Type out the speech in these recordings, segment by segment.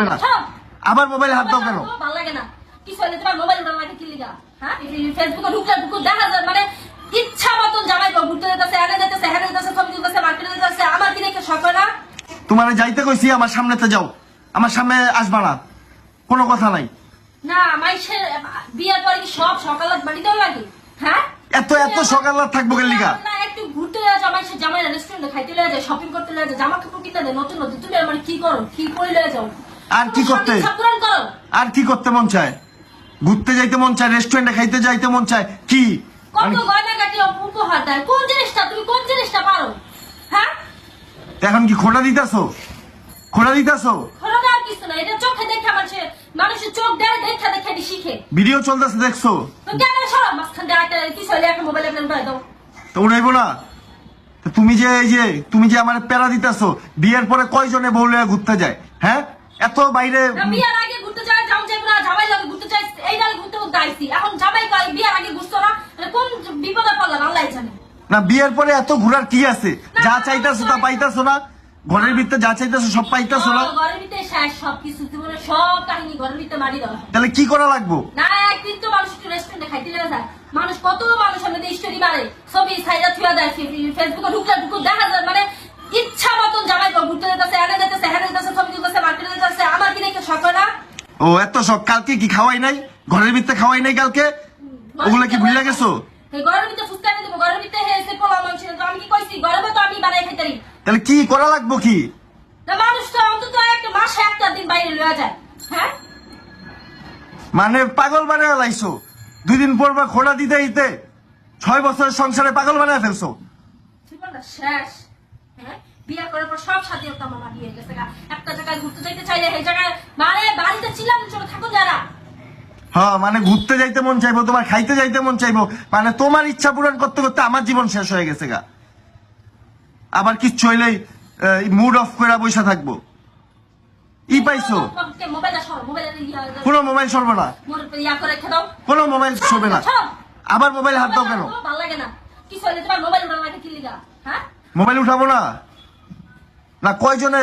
চলবে না। আবার মোবাইলে হাত দাও কেন? ভালো লাগে না। কিছু হলে তোমার মোবাইল লাগে কি লিগা? হ্যাঁ? ফেসবুকে ঢুকলে ঢুকু দেখা যায় মানে ইচ্ছা মতন জামাই ঘুরতে যেতেছে এনে যেতেছে হেনে যেতেছে ছবি তুলতেছে মার্কেটে যেতেছে আমার কি দেখে শখ না? তোমার যাইতে কইছি আমার সামনেতে যাও। আমার সামনে আসবা না। কোনো কথা নাই। না বিয়ের পরে কি সব বাড়িতেও লাগে? হ্যাঁ? এত এত সকাল থাকব কেন লিগা? না একটু ঘুরতে যাওয়া জামাই সে জামাই রেস্টুরেন্টে খাইতে লয়ে যায় শপিং করতে লয়ে যায় জামা কাপড় কিনতে দেয় নতুন নতুন তুমি আমার কি করো কি করে লয়ে যাও? আর কি করতে? আর কি করতে মন চায়? ঘুরতে যাইতে মন চায় রেস্টুরেন্টে খাইতে যাইতে মন চায়? কি? হ্যাঁ? এখন কি খোটা দিতাছো? খোটা দিতাছো? ভিডিও চলতেছে দেখছ? তো না? তুমি যে এই যে তুমি যে আমার প্যারা দিতাছো বিয়ের পরে কয়জনে বউলে ঘুরতে যায়? হ্যাঁ? এত বাইরে বিয়ার আগে ঘুরতে যাও যাই না জামাই লাগে ঘুরতে চাই এই ডালে ঘুরতে এখন জামাই বিয়ার আগে ঘুরছো না? কোন বিপদে পড়লাম? আল্লাহ জানে। না বিয়ের পরে এত ঘোরার কি আছে? যা চাইতাছো তা পাইতাছো না। ঘরের ভিতরে যা চাইতাছো সব পাইতাছো না। ঘরের ভিতরে শেষ সব কিছু জীবনে সব কাহিনী ঘরের ভিতরে মারি দেওয়া তাহলে কি করা লাগবো? না একদিন তো মানুষ একটু রেস্টুরেন্টে খাইতে লেগে যায়। মানুষ কত মানুষ আমাদের স্টোরি মারে। ছবি সাইডা থুয়া দেয় ফেসবুকে ঢুকলে ঢুকু দেখা যায় মানে ইচ্ছা মতন জামাই ঘুরতে যেতেছে এনে যেতেছে হেনে যেতেছে ছবি তুলতেছে মার্কেটে যেতেছে শখ ও এত সব কালকে কি খাওয়াই নাই? ঘরের ভিতরে খাওয়াই নাই কালকে? ওগুলো কি ভুলে গেছো? তাহলে কি করা লাগবো কি? হ্যাঁ? মানে পাগল বানায় লাইছো। দুই দিন পর বা খোড়া দিতে দিতে ছয় বছরের সংসারে পাগল বানায় ফেলছো। শেষ। বিয়ে করার পর সব সাথে আমার মারিয়ে গেছে একটা জায়গায় ঘুরতে যাইতে চাইলে সেই জায়গায় মানে বাড়িতে ছিলাম চলে থাকুন যারা। হ্যাঁ মানে ঘুরতে যাইতে মন চাইব তোমার খাইতে যাইতে মন চাইব মানে তোমার ইচ্ছা পূরণ করতে করতে আমার জীবন শেষ হয়ে গেছে গা। আবার কিচ্ছু হইলেই মুড অফ করে বসে থাকব। ই পাইছো? কোনো মোবাইল সরবে না। কোনো মোবাইল সরবে না। আবার মোবাইল হাত দাও কেন? মোবাইল হ্যাঁ? মোবাইল উঠাবো না? না কয়জনে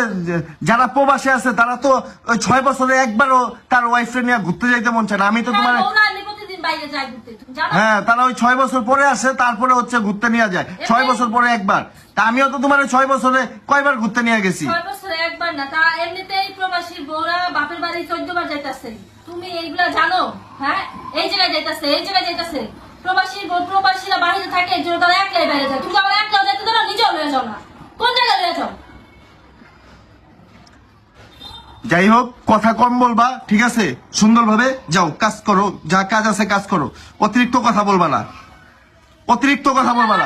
যারা প্রবাসে আছে তারা তো ওই ছয় বছরে একবারও তার ওয়াইফ নিয়ে ঘুরতে যাইতে মন চায় না। আমি তো তোমার হ্যাঁ, ওরা এমনি প্রতিদিন বাইরে যায় ঘুরতে তুমি জানো? হ্যাঁ তারা ওই ছয় বছর পরে আসে তারপরে হচ্ছে ঘুরতে নিয়ে যায়। ছয় বছর পরে একবার। তা আমিও তো তোমার ছয় বছরে কয়বার ঘুরতে নিয়ে গেছি? একবার না তা এমনিতেই প্রবাসী বউরা বাপের বাড়ি চোদ্দ বার যাইতাছে। তুমি এইগুলা জানো? হ্যাঁ এই জায়গায় যাইতাছে এই জায়গায় যাইতাছে। প্রবাসী প্রবাসীরা বাড়িতে থাকে তারা একলাই বাইরে যায়। তুমি যাই হোক কথা কম বলবা ঠিক আছে? সুন্দরভাবে যাও কাজ করো যা কাজ আছে কাজ করো। অতিরিক্ত কথা বলবা না। অতিরিক্ত কথা বলবা না।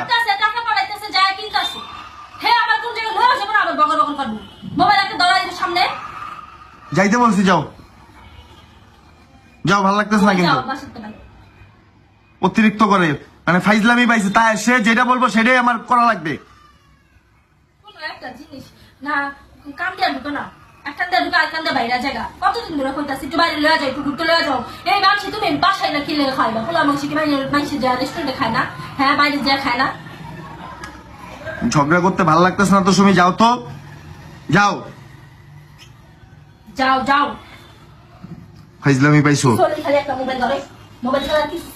যাইতে বলছি যাও। যাও ভালো লাগতেছে না কিন্তু। অতিরিক্ত করে। মানে ফাইজলামি পাইছে তাই সে যেটা বলব সেটাই আমার করা লাগবে। একটা জিনিস না কাম দিয়া না একখান দিয়ে ঢুকে আরেকখান দিয়ে বাইরে জায়গা। কতদিন ধরে কইতাছি একটু বাইরে লয়ে যাও একটু ঘুরতে লয়ে যাও। এই মাংস তুমি বাসায় না কিনে খাইবা পোলা মাংস কি বাইরে মাংস যা রেস্টুরেন্টে খায় না? হ্যাঁ বাইরে যা খায় না? ঝগড়া করতে ভালো লাগতেছে না তো তুমি যাও তো। যাও। যাও যাও। ফাইজলামি পাইছো? খালি একটা মোবাইল ধরে। মোবাইল ছাড়া কিছু